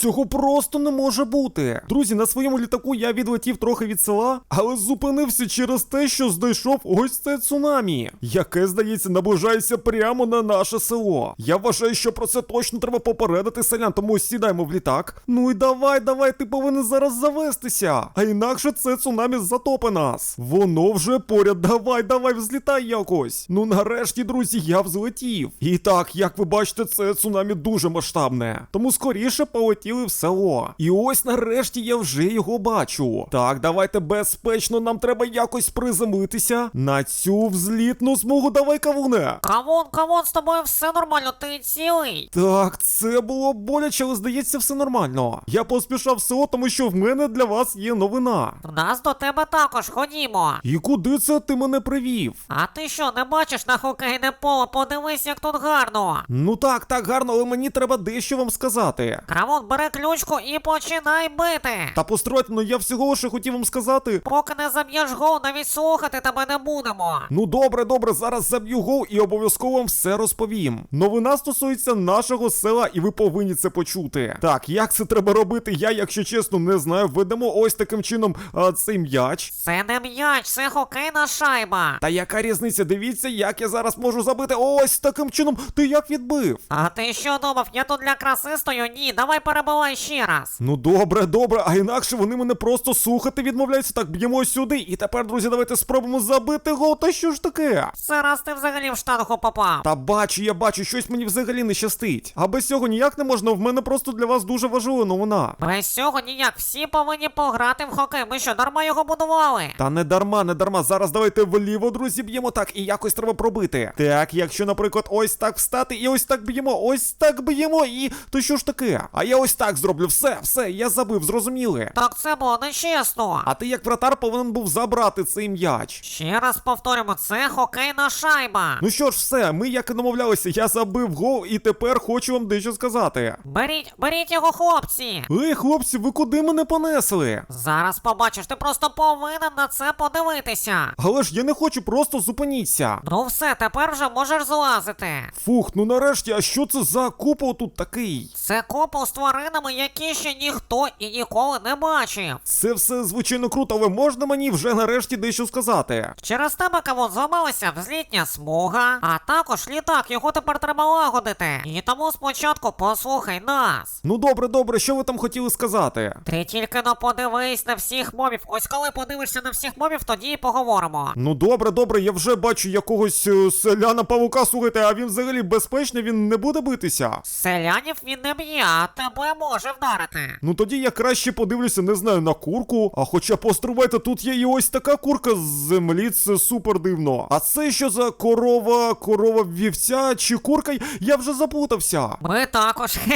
Цього просто не може бути. Друзі, на своєму літаку я відлетів трохи від села, але зупинився через те, що знайшов ось це цунамі, яке, здається, наближається прямо на наше село. Я вважаю, що про це точно треба попередити селян, тому сідаємо в літак. Ну і давай, давай, ти повинен зараз завестися. А інакше це цунамі затопе нас. Воно вже поряд. Давай, давай, взлітай якось. Ну нарешті, друзі, я взлетів. І так, як ви бачите, це цунамі дуже масштабне. Тому скоріше полетіли в село. І ось нарешті я вже його бачу. Так, давайте безпечно, нам треба якось приземлитися на цю взлітну смугу. Давай, кавуне. Кавун, кавун, з тобою все нормально, ти цілий. Так, це було боляче, але здається, все нормально. Я поспішав в село, тому що в мене для вас є новина. В нас до тебе також ходімо. І куди це ти мене привів? А ти що, не бачиш на хокейне поле? Подивись, як тут гарно. Ну так, так гарно, але мені треба дещо вам сказати. Кавун, бери ключку і починай бити. Та постройте, ну я всього лише хотів вам сказати. Поки не заб'єш гол, навіть слухати тебе не будемо. Ну добре, добре, зараз заб'ю гол і обов'язково вам все розповім. Новина стосується нашого села, і ви повинні це почути. Так, як це треба робити, я, якщо чесно, не знаю. Ведемо ось таким чином а, цей м'яч. Це не м'яч, це хокейна шайба. Та яка різниця? Дивіться, як я зараз можу забити. Ось таким чином. Ти як відбив? А ти що думав, я тут для краси стою? Ні, давай перебивай ще раз. Ну добре, добре, а інакше вони мене просто слухати відмовляються. Так, б'ємо сюди. І тепер, друзі, давайте спробуємо забити гол. Та що ж таке? Це раз ти взагалі в штангу попав. Та бачу, я бачу, щось мені взагалі не щастить. А без цього ніяк не можна. В мене просто для вас дуже важлива новина. Без цього ніяк, всі повинні пограти в хокей. Ми що, дарма його будували? Та не дарма, не дарма. Зараз давайте вліво, друзі, б'ємо так, і якось треба пробити. Так, якщо, наприклад, ось так встати, і ось так б'ємо, ось так б'ємо, і то що ж таке? А я ось так зроблю. Все, все, я забив, зрозуміли. Так це було нечесно. А ти як вратар повинен був забрати цей м'яч. Ще раз повторюємо, це хокейна шайба. Ну що ж, все, ми як і домовлялися, я забив гол, і тепер хочу вам дещо сказати. Беріть, беріть його, хлопці. Ей, хлопці, ви куди мене понесли? Зараз побачиш, ти просто повинен на це подивитися. Але ж я не хочу просто зупиніться. Ну все, тепер вже можеш злазити. Фух, ну нарешті, а що це за купол тут такий? Це купол з тваринами, які ще ніхто і ніколи не бачив. Це все звичайно круто, але можна мені вже нарешті дещо сказати. Через тебе кавун зламалася взлітня смуга, а також літак, його тепер треба лагодити. І тому спочатку послухай нас. Ну добре, добре, що ви там хотіли сказати? Ти тільки но подивись на всіх мобів. Ось коли подивишся на всіх мобів, тоді і поговоримо. Ну добре, добре, я вже бачу якогось е, селяна павука, слухайте, а він взагалі безпечний, він не буде битися. Селянів він не б'є, а тебе може вдарити. Ну тоді я краще подивлюся, не знаю, на курку. А хоча постривайте, тут є і ось така курка з землі, це супер дивно. А це що за корова, корова вівця чи курка? Я вже заплутався. Ми також.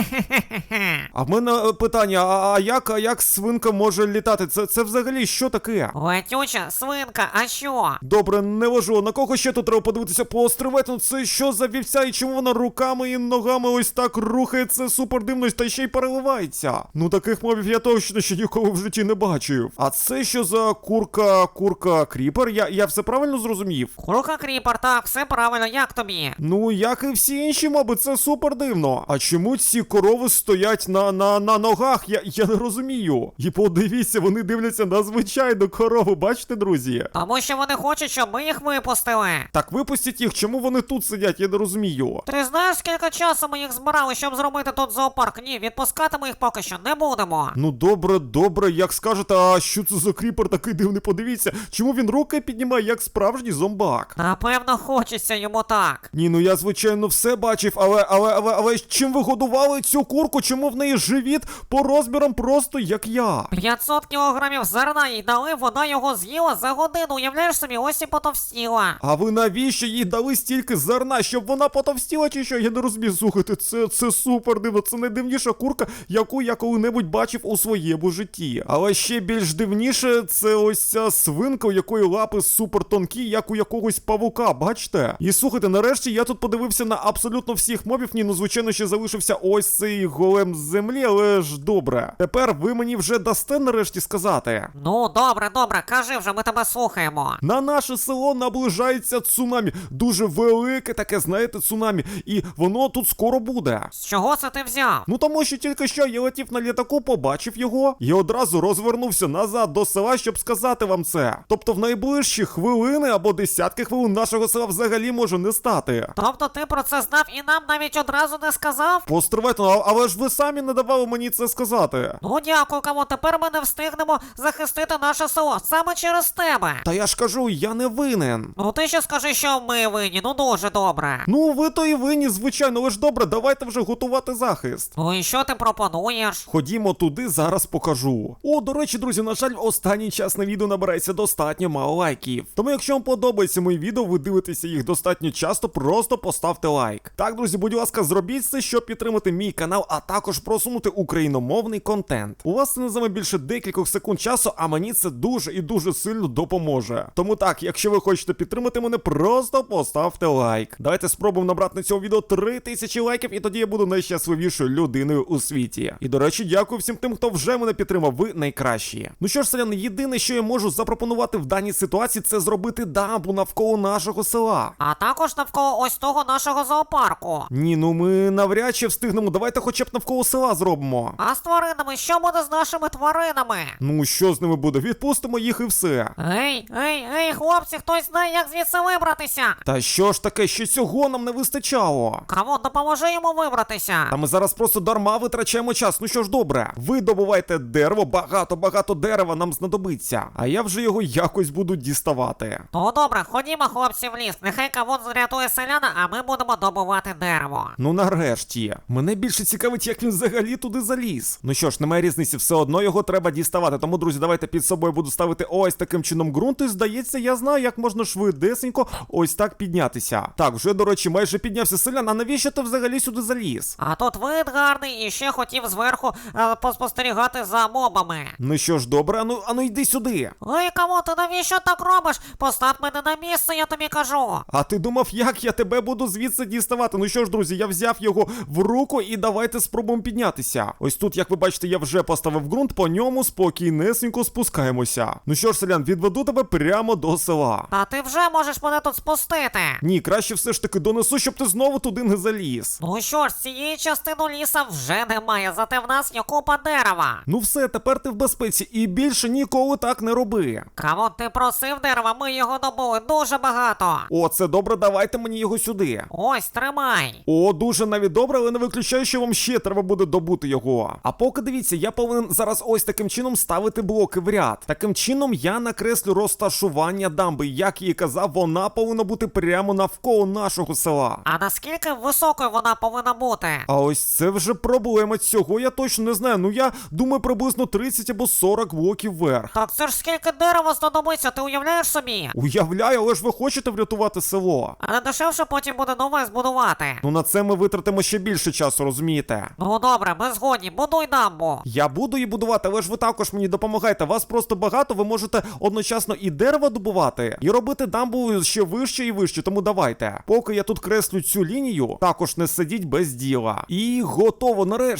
А в мене е, питання: а, а як, а як свинка може літати? Це, це взагалі що таке? Летюча свинка, а що? Добре, не важу. На кого ще тут треба подивитися? Постривайте, ну це що за вівця і чому вона руками і ногами ось так рухається супер дивно та ще й переливається. Ну таких мобів я точно ще ніколи в житті не бачив. А це що за курка, курка кріпер? Я, я все правильно зрозумів? Крука кріпер, так, все правильно, як тобі? Ну, як і всі інші моби, це супер дивно. А чому ці корови стоять на, на, на ногах? Я, я не розумію. І подивіться, вони дивляться на звичайну корову, бачите, друзі? Тому що вони хочуть, щоб ми їх випустили. Так випустіть їх, чому вони тут сидять, я не розумію. Ти знаєш, скільки часу ми їх збирали, щоб зробити тут зоопарк? Ні, відпускати ми їх поки що не будемо. Ну добре, добре, як скажете, а що це за кріпер такий дивний? Подивіться, чому він руки піднімає, як справжній зомбак? Напевно, хочеться йому так. Ні, ну я звичайно все бачив, але але але але чим ви годували цю курку? Чому в неї живіт по розмірам просто як я? 500 кілограмів зерна їй дали, вона його з'їла за годину. Уявляєш собі, ось і потовстіла. А ви навіщо їй дали стільки зерна, щоб вона потовстіла чи що? Я не розумію. Слухайте, це, це супер дивно. Це найдивніша курка, яку я коли-небудь бачив у своєму житті. Але ще більш дивніше, це ось ця свинка, у якої лапи супер тонкі, як у якогось павука, бачите? І слухайте, нарешті я тут подивився на абсолютно всіх мобів. Ні, ну звичайно, ще залишився ось цей голем з землі, але ж добре. Тепер ви мені вже дасте нарешті сказати. Ну, добре, добре, кажи вже, ми тебе слухаємо. На наше село наближається цунамі. Дуже велике таке, знаєте, цунамі. І воно тут скоро буде. З чого це ти взяв? Ну тому що ті тільки що я летів на літаку, побачив його і одразу розвернувся назад до села, щоб сказати вам це. Тобто в найближчі хвилини або десятки хвилин нашого села взагалі може не стати. Тобто ти про це знав і нам навіть одразу не сказав? Постривайте, ну, але ж ви самі не давали мені це сказати. Ну дякую, кому тепер ми не встигнемо захистити наше село саме через тебе. Та я ж кажу, я не винен. Ну ти ще скажи, що ми винні, ну дуже добре. Ну, ви то і винні, звичайно, ж добре, давайте вже готувати захист. Ну і що ти пропонуєш? Ходімо туди, зараз покажу. О, до речі, друзі, на жаль, останній час на відео набирається достатньо мало лайків. Тому, якщо вам подобається мої відео, ви дивитеся їх достатньо часто, просто поставте лайк. Так, друзі, будь ласка, зробіть це, щоб підтримати мій канал, а також просунути україномовний контент. У вас це не займе більше декількох секунд часу, а мені це дуже і дуже сильно допоможе. Тому так, якщо ви хочете підтримати мене, просто поставте лайк. Давайте спробуємо набрати на цьому відео 3000 лайків, і тоді я буду найщасливішою людиною у світі. І до речі, дякую всім тим, хто вже мене підтримав. Ви найкращі. Ну що ж, селяни, єдине, що я можу запропонувати в даній ситуації, це зробити дамбу навколо нашого села. А також навколо ось того нашого зоопарку. Ні, ну ми навряд чи встигнемо. Давайте хоча б навколо села зробимо. А з тваринами, що буде з нашими тваринами? Ну що з ними буде? Відпустимо їх і все. Ей, ей, ей, хлопці, хтось знає, як звідси вибратися. Та що ж таке, що цього нам не вистачало? Кому допоможи йому вибратися? Та ми зараз просто дарма витрачаємо час. Ну що ж, добре, ви добувайте дерево, багато-багато дерева нам знадобиться. А я вже його якось буду діставати. Ну добре, ходімо, хлопці, в ліс. Нехай кавун зрятує селяна, а ми будемо добувати дерево. Ну нарешті. Мене більше цікавить, як він взагалі туди заліз. Ну що ж, немає різниці, все одно його треба діставати. Тому, друзі, давайте під собою буду ставити ось таким чином ґрунт. І здається, я знаю, як можна швидесенько ось так піднятися. Так, вже, до речі, майже піднявся селян. А навіщо ти взагалі сюди заліз? А тут вид гарний і ще хотів зверху е, поспостерігати за мобами. Ну що ж, добре, ану, ану йди сюди. Ой, кому ти навіщо так робиш? Постав мене на місце, я тобі кажу. А ти думав, як я тебе буду звідси діставати? Ну що ж, друзі, я взяв його в руку і давайте спробуємо піднятися. Ось тут, як ви бачите, я вже поставив ґрунт, по ньому спокійнесенько спускаємося. Ну що ж, селян, відведу тебе прямо до села. Та ти вже можеш мене тут спустити. Ні, краще все ж таки донесу, щоб ти знову туди не заліз. Ну що ж, цієї частини ліса вже немає, зате в нас є купа дерева. Ну все, тепер ти в безпеці і більше ніколи так не роби. Кому ти просив дерева, ми його добули дуже багато. О, це добре, давайте мені його сюди. Ось, тримай. О, дуже навіть добре, але не виключаю, що вам ще треба буде добути його. А поки дивіться, я повинен зараз ось таким чином ставити блоки в ряд. Таким чином я накреслю розташування дамби. Як їй казав, вона повинна бути прямо навколо нашого села. А наскільки високою вона повинна бути? А ось це вже проблема. Цього я точно не знаю. Ну я думаю, приблизно 30 або 40 блоків вверх. Так це ж скільки дерева знадобиться, ти уявляєш собі? Уявляю, але ж ви хочете врятувати село. А не дешевше потім буде нове збудувати. Ну на це ми витратимо ще більше часу, розумієте? Ну добре, ми згодні, будуй дамбу. Я буду її будувати, але ж ви також мені допомагайте. Вас просто багато, ви можете одночасно і дерево добувати, і робити дамбу ще вище і вище. Тому давайте. Поки я тут креслю цю лінію, також не сидіть без діла. І готово нарешті.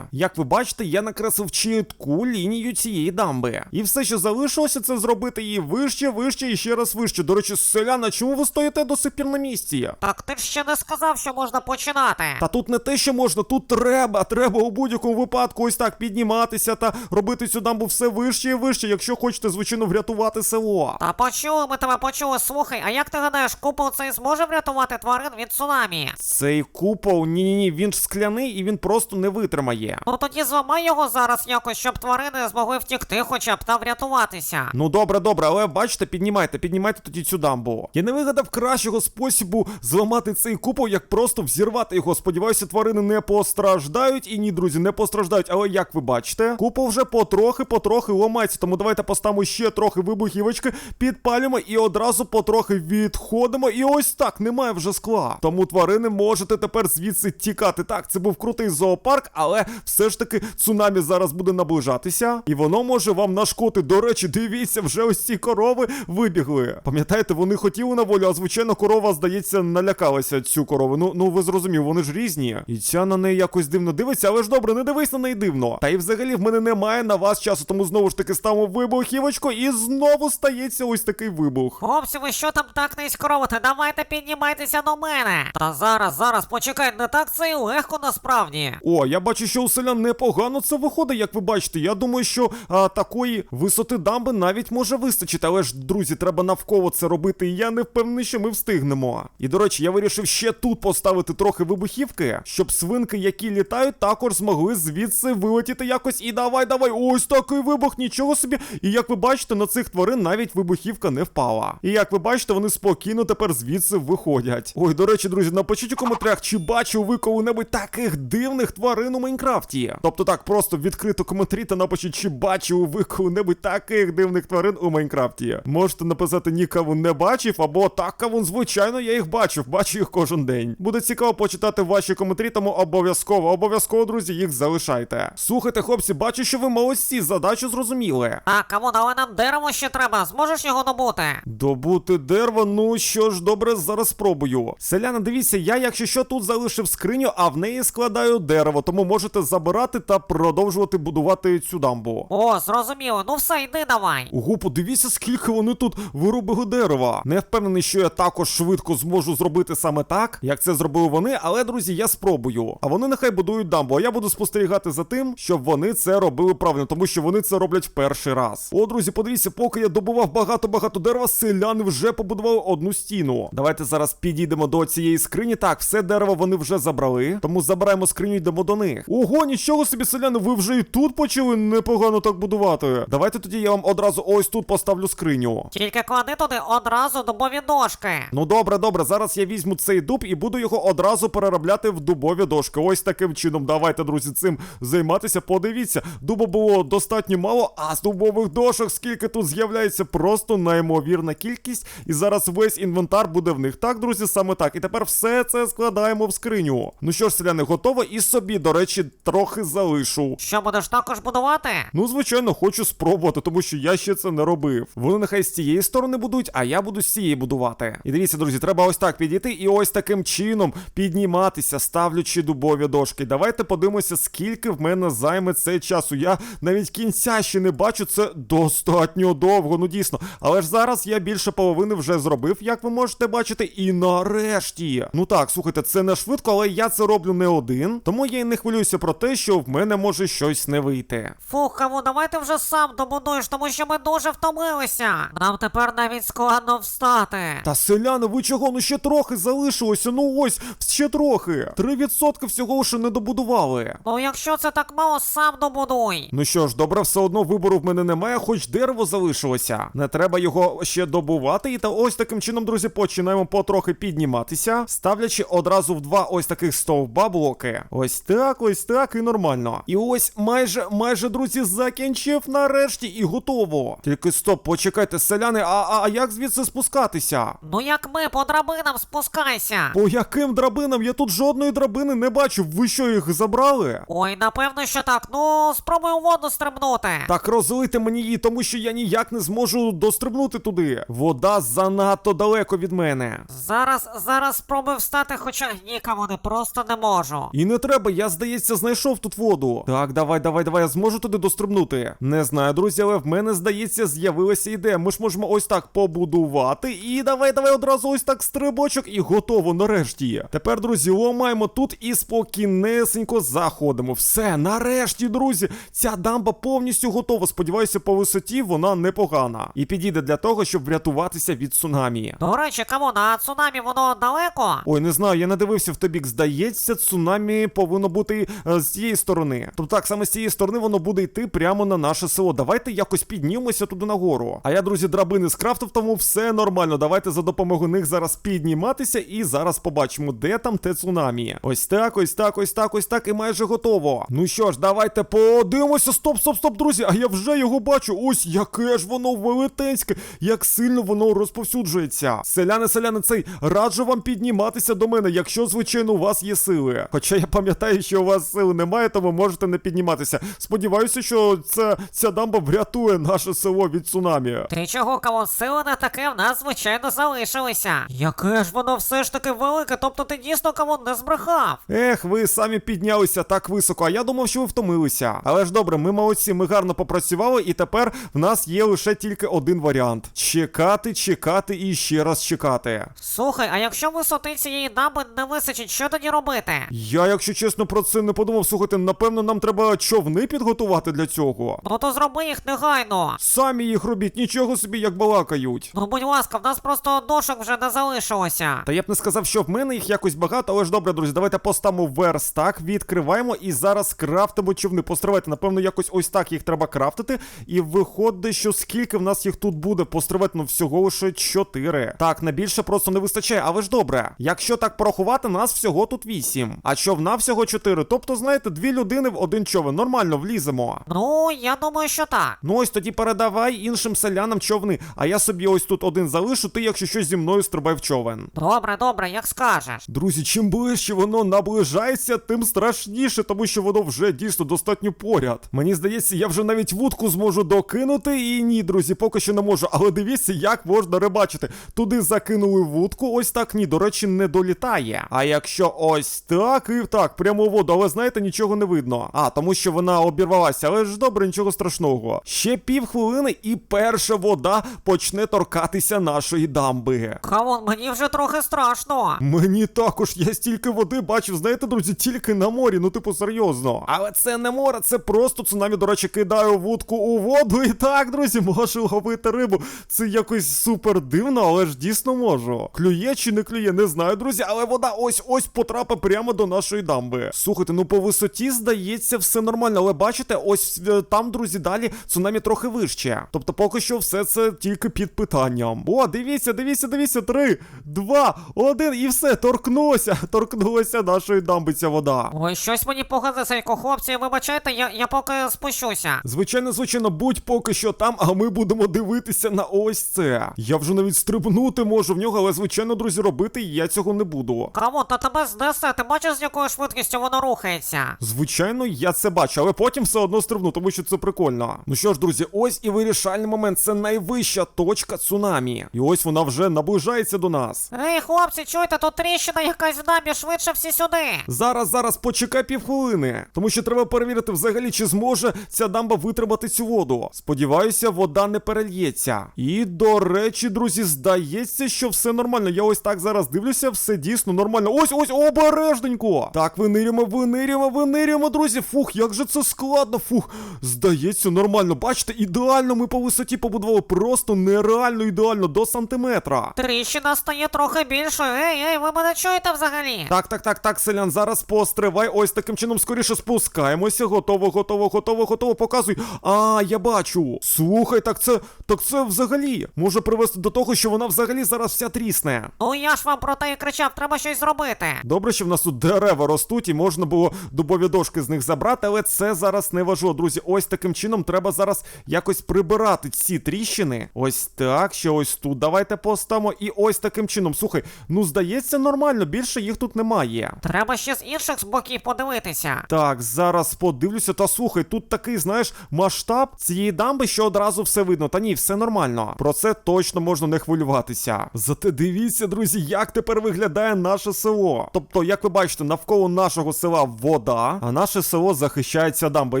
Як ви бачите, я накреслив чітку лінію цієї дамби. І все, що залишилося, це зробити її вище, вище і ще раз вище. До речі, селяна, чому ви стоїте до сих пір на місці? Так ти ж ще не сказав, що можна починати. Та тут не те, що можна, тут треба. Треба у будь-якому випадку ось так підніматися та робити цю дамбу все вище і вище, якщо хочете, звичайно, врятувати село. Та почули, ми тебе почули. Слухай, а як ти гадаєш, купол цей зможе врятувати тварин від цунамі? Цей купол, ні ні він ж скляний і він просто не витримає. Ну тоді зламай його зараз якось, щоб тварини змогли втікти хоча б та врятуватися. Ну добре, добре, але бачите, піднімайте, піднімайте тоді цю дамбу. Я не вигадав кращого способу зламати цей купол, як просто взірвати його. Сподіваюся, тварини не постраждають. І ні, друзі, не постраждають. Але як ви бачите, купол вже потрохи-потрохи ламається. Тому давайте поставимо ще трохи вибухівочки, підпалюємо і одразу потрохи відходимо. І ось так, немає вже скла. Тому тварини можете тепер звідси тікати. Так, це був крутий зоопарк, але все ж таки цунамі зараз буде наближатися, і воно може вам нашкодити. До речі, дивіться, вже ось ці корови вибігли. Пам'ятаєте, вони хотіли на волю, а звичайно, корова, здається, налякалася цю корову. Ну, ну ви зрозумів, вони ж різні. І ця на неї якось дивно дивиться, але ж добре, не дивись на неї дивно. Та й взагалі в мене немає на вас часу, тому знову ж таки ставимо вибухівочку, і знову стається ось такий вибух. Хлопці, ви що там так низько робите? Давайте піднімайтеся до мене. Та зараз, зараз, почекай, не так це і легко насправді. О, я бачу, що у селян непогано це виходить, як ви бачите. Я думаю, що а, такої висоти дамби навіть може вистачити. Але ж, друзі, треба навколо це робити, і я не впевнений, що ми встигнемо. І до речі, я вирішив ще тут поставити трохи вибухівки, щоб свинки, які літають, також змогли звідси вилетіти якось. І давай, давай, ось такий вибух, нічого собі. І як ви бачите, на цих тварин навіть вибухівка не впала. І як ви бачите, вони спокійно тепер звідси виходять. Ой, до речі, друзі, напишіть у коментарях, чи бачив ви коли-небудь таких дивних тварин у Майнкрафті. Тобто так, просто відкрито коментарі та напишіть, чи бачив ви коли-небудь таких дивних тварин у Майнкрафті. Можете написати ні кавун не бачив, або так кавун, звичайно, я їх бачив, бачу їх кожен день. Буде цікаво почитати ваші коментарі, тому обов'язково, обов'язково, друзі, їх залишайте. Слухайте, хлопці, бачу, що ви молодці, задачу зрозуміли. Так, кавун, але нам дерево ще треба, зможеш його добути? Добути дерево, ну що ж, добре, зараз спробую. Селяни, дивіться, я, якщо що, тут залишив скриню, а в неї складаю дерево, тому можете забирати та продовжувати будувати цю дамбу. О, зрозуміло, ну все, йди давай. Ого, подивіться, скільки вони тут вирубили дерева. Не впевнений, що я також швидко зможу зробити саме так, як це зробили вони, але друзі, я спробую. А вони нехай будують дамбу, а я буду спостерігати за тим, щоб вони це робили правильно, тому що вони це роблять в перший раз. О, друзі, подивіться, поки я добував багато-багато дерева, селяни вже побудували одну стіну. Давайте зараз підійдемо до цієї скрині. Так, все дерево вони вже забрали, тому забираємо скриню йдемо до них. Ого, нічого собі, селяни, ви вже і тут почали непогано так будувати. Давайте тоді я вам одразу ось тут поставлю скриню. Тільки клади туди одразу дубові дошки. Ну добре, добре, зараз я візьму цей дуб і буду його одразу переробляти в дубові дошки. Ось таким чином. Давайте, друзі, цим займатися. Подивіться, дуба було достатньо мало, а з дубових дошок скільки тут з'являється просто неймовірна кількість. І зараз весь інвентар буде в них. Так, друзі, саме так. І тепер все це складаємо в скриню. Ну що ж, селяни, готово, і собі, до речі, трохи залишу. Що будеш також будувати? Ну, звичайно, хочу спробувати, тому що я ще це не робив. Вони нехай з цієї сторони будуть, а я буду з цієї будувати. І дивіться, друзі, треба ось так підійти і ось таким чином підніматися, ставлячи дубові дошки. Давайте подивимося, скільки в мене займе цей часу. Я навіть кінця ще не бачу. Це достатньо довго, ну дійсно. Але ж зараз я більше половини вже зробив, як ви можете бачити. І нарешті. Ну так, слухайте, це не швидко, але я це роблю не один. Тому я й не хвилююся про те, що в мене може щось не вийти. Фух, кавун, давай ти вже сам добудуєш, тому що ми дуже втомилися. Нам тепер навіть складно встати. Та селяни, ви чого? Ну ще трохи залишилося. Ну ось, ще трохи. 3% всього лише не добудували. Ну якщо це так мало, сам добудуй. Ну що ж, добре, все одно вибору в мене немає, хоч дерево залишилося. Не треба його ще добувати. І та ось таким чином, друзі, починаємо потрохи підніматися, ставлячи одразу в два ось таких стовба блоки. Ось так, ось так, і нормально. І ось майже, майже, друзі, закінчив нарешті і готово. Тільки стоп, почекайте, селяни, а, а, а як звідси спускатися? Ну як ми по драбинам спускайся. По яким драбинам? Я тут жодної драбини не бачу. Ви що їх забрали? Ой, напевно, що так. Ну, спробуй у воду стрибнути. Так розлийте мені її, тому що я ніяк не зможу дострибнути туди. Вода занадто далеко від мене. Зараз, зараз спробую встати, хоча ні, кавуни, просто не можу. І не треба, я здається, знайшов тут воду. Так, давай, давай, давай, я зможу туди дострибнути. Не знаю, друзі, але в мене здається, з'явилася ідея. Ми ж можемо ось так побудувати. І давай, давай одразу ось так стрибочок, і готово нарешті. Тепер, друзі, ломаємо тут і спокійнесенько заходимо. Все, нарешті, друзі, ця дамба повністю готова. Сподіваюся, по висоті вона непогана. І підійде для того, щоб врятуватися від цунамі. До речі, кавун, а цунамі воно далеко? Ой, не знаю, я не дивився в тобік. Здається, цунамі повинно бути е, з цієї сторони. Тобто так, саме з цієї сторони воно буде йти прямо на наше село. Давайте якось піднімемося туди нагору. А я, друзі, драбини скрафтив, тому все нормально. Давайте за допомогою них зараз підніматися і зараз побачимо, де там те цунамі. Ось так, ось так, ось так, ось так, і майже готово. Ну що ж, давайте подивимося. Стоп, стоп, стоп, друзі. А я вже його бачу. Ось яке ж воно велетенське, як сильно воно розповсюджується. Селяни, селяни, цей раджу вам підніматися до мене, якщо, звичайно, у вас є сили. Хоча я пам'ятаю, що вас сили немає, тому можете не підніматися. Сподіваюся, що це, ця дамба врятує наше село від цунамі. Ти чого, кавун, сили не таке в нас, звичайно, залишилися. Яке ж воно все ж таки велике, тобто ти дійсно кавун не збрехав. Ех, ви самі піднялися так високо, а я думав, що ви втомилися. Але ж добре, ми молодці, ми гарно попрацювали, і тепер в нас є лише тільки один варіант: чекати, чекати і ще раз чекати. Слухай, а якщо висоти цієї дамби не височить, що тоді робити? Я, якщо чесно, про це це не подумав. Слухайте, напевно, нам треба човни підготувати для цього. Ну то зроби їх негайно. Самі їх робіть, нічого собі як балакають. Ну будь ласка, в нас просто дошок вже не залишилося. Та я б не сказав, що в мене їх якось багато, але ж добре, друзі, давайте поставимо верстак, відкриваємо і зараз крафтимо човни. Постривайте, напевно, якось ось так їх треба крафтити. І виходить, що скільки в нас їх тут буде, постривайте, ну всього лише 4. Так, на більше просто не вистачає, але ж добре. Якщо так порахувати, нас всього тут 8. А човна всього 4. Тобто, знаєте, дві людини в один човен. Нормально вліземо. Ну, я думаю, що так. Ну ось тоді передавай іншим селянам човни, а я собі ось тут один залишу, ти, якщо щось зі мною стрибай в човен. Добре, добре, як скажеш. Друзі, чим ближче воно наближається, тим страшніше, тому що воно вже дійсно достатньо поряд. Мені здається, я вже навіть вудку зможу докинути. І ні, друзі, поки що не можу. Але дивіться, як можна рибачити. Туди закинули вудку, ось так ні, до речі, не долітає. А якщо ось так і так, прямо у воду, але знаєте, нічого не видно. А, тому що вона обірвалася, але ж добре, нічого страшного. Ще пів хвилини, і перша вода почне торкатися нашої дамби. Кавун, мені вже трохи страшно. Мені також я стільки води бачив, знаєте, друзі, тільки на морі, ну типу серйозно. Але це не море, це просто цунамі, до речі, кидаю вудку у воду. І так, друзі, можу ловити рибу. Це якось супер дивно, але ж дійсно можу. Клює чи не клює, не знаю, друзі, але вода ось ось потрапить прямо до нашої дамби. Слухайте, ну по висоті здається все нормально, але бачите, ось е, там, друзі, далі цунамі трохи вище. Тобто поки що все це тільки під питанням. О, дивіться, дивіться, дивіться, три, два, один, і все, торкнулося, торкнулася нашої дамби ця вода. Ой, щось мені погадесенько, хлопці, вибачайте, я, я поки спущуся. Звичайно, звичайно, будь поки що там, а ми будемо дивитися на ось це. Я вже навіть стрибнути можу в нього, але звичайно, друзі, робити я цього не буду. Кавун, та тебе знесе, ти бачиш, з якою швидкістю воно рухається? Звичайно, я це бачу, але потім все одно стрибну, тому що це прикольно. Ну що ж, друзі, ось і вирішальний момент. Це найвища точка цунамі. І ось вона вже наближається до нас. Ей, хлопці, чуєте, тут тріщина якась в набі, швидше всі сюди. Зараз, зараз почекай півхвилини, тому що треба перевірити взагалі, чи зможе ця дамба витримати цю воду. Сподіваюся, вода не перельється. І до речі, друзі, здається, що все нормально. Я ось так зараз дивлюся, все дійсно нормально. Ось, ось, обережненько. Так, винирюємо, винирюємо, винирюємо, друзі. Фух, як же це складно. Фух, здається, нормально. Бачите, ідеально ми по висоті побудували. Просто нереально ідеально до сантиметра. Тріщина стає трохи більшою. Ей, ей, ви мене чуєте взагалі? Так, так, так, так, селян, зараз постривай. Ось таким чином скоріше спускаємося. Готово, готово, готово, готово. Показуй. А, я бачу. Слухай, так це. Так це взагалі може привести до того, що вона взагалі зараз вся трісне. Ну я ж вам про те і кричав, треба щось зробити. Добре, що в нас тут дерева ростуть, і можна було дубові дошки з них забрати, але це зараз не важливо, друзі. Ось таким чином треба зараз якось прибирати ці тріщини. Ось так, ще ось тут давайте поставимо. І ось таким чином. Слухай, ну здається, нормально, більше їх тут немає. Треба ще з інших боків подивитися. Так, зараз подивлюся. Та слухай, тут такий, знаєш, масштаб цієї дамби, що одразу все видно. Та ні, все нормально. Про це точно можна не хвилюватися. Зате дивіться, друзі, як тепер виглядає наше село. Тобто, як ви бачите, навколо нашого села вода, а наше село захищається дамба.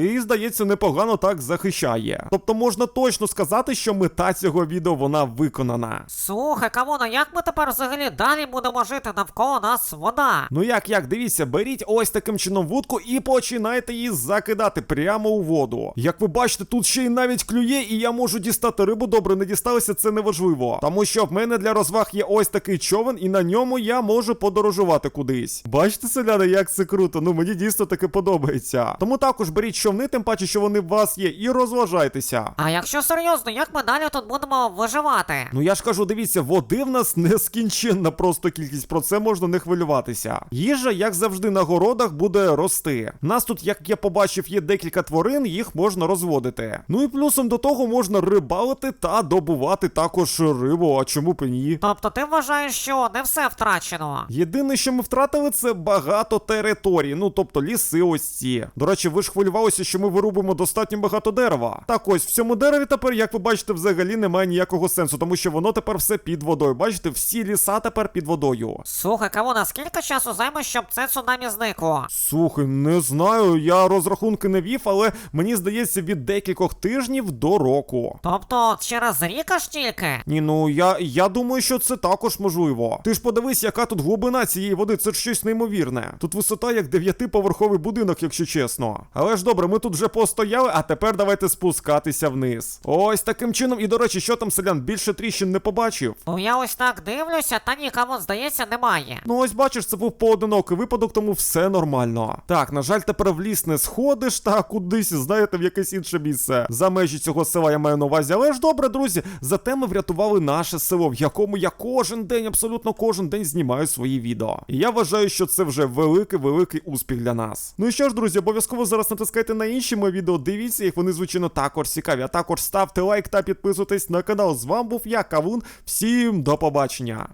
І здається, непогано так захищає. Тобто можна точно сказати, що мета цього відео вона виконана. Слухай, Кавуна, як ми тепер взагалі далі будемо жити навколо нас вода? Ну як, як, дивіться, беріть ось таким чином вудку і починайте її закидати прямо у воду. Як ви бачите, тут ще й навіть клює, і я можу дістати рибу. Добре, не дісталося, це не важливо. Тому що в мене для розваг є ось такий човен, і на ньому я можу подорожувати кудись. Бачите, селяни, як це круто? Ну мені дійсно таки подобається. Тому також беріть човни, тим паче, що вони в вас є, і розважайтеся. А якщо серйозно, як ми далі тут будемо виживати? Ну я ж кажу, дивіться, води в нас нескінченна просто кількість, про це можна не хвилюватися. Їжа, як завжди, на городах буде рости. Нас тут, як я побачив, є декілька тварин, їх можна розводити. Ну і плюсом до того можна рибалити та добувати також рибу, а чому б і ні? Тобто ти вважаєш, що не все втрачено? Єдине, що ми втратили, це багато територій, ну тобто ліси ось ці. До речі, ви ж хвилювалися, що ми вирубимо достатньо багато дерева. Так ось в цьому дереві тепер, як ви бачите, взагалі немає ніякого сенсу, тому що воно тепер все під водою. Бачите, всі ліса тепер під водою. Слухай, Кавуна, скільки часу займе, щоб це цунамі зникло? Слухай, не знаю, я розрахунки не вів, але мені здається, від декількох тижнів до року. Тобто через рік аж тільки? Ні, ну я, я думаю, що це також можливо. Ти ж подивись, яка тут глибина цієї води, це ж щось неймовірне. Тут висота як дев'ятиповерховий будинок, якщо чесно. Але ж добре, ми тут вже постояли, а тепер давайте спускатися вниз. Ось таким чином. І до речі, що там селян більше тріщин не побачив. Ну я ось так дивлюся, та нікому, здається, немає. Ну ось бачиш, це був поодинокий випадок, тому все нормально. Так, на жаль, тепер в ліс не сходиш та кудись, знаєте, в якесь інше місце. За межі цього села я маю на увазі. Але ж добре, друзі, зате ми врятували наше село, в якому я кожен день, абсолютно кожен день знімаю свої відео. І я вважаю, що це вже великий великий успіх для нас. Ну і що ж, друзі, обов'язково зараз натискайте на інші мої відео, дивіться їх, вони звичайно також цікаві. А також ставте лайк та підписуйтесь на канал. З вами був я, Кавун. Всім до побачення.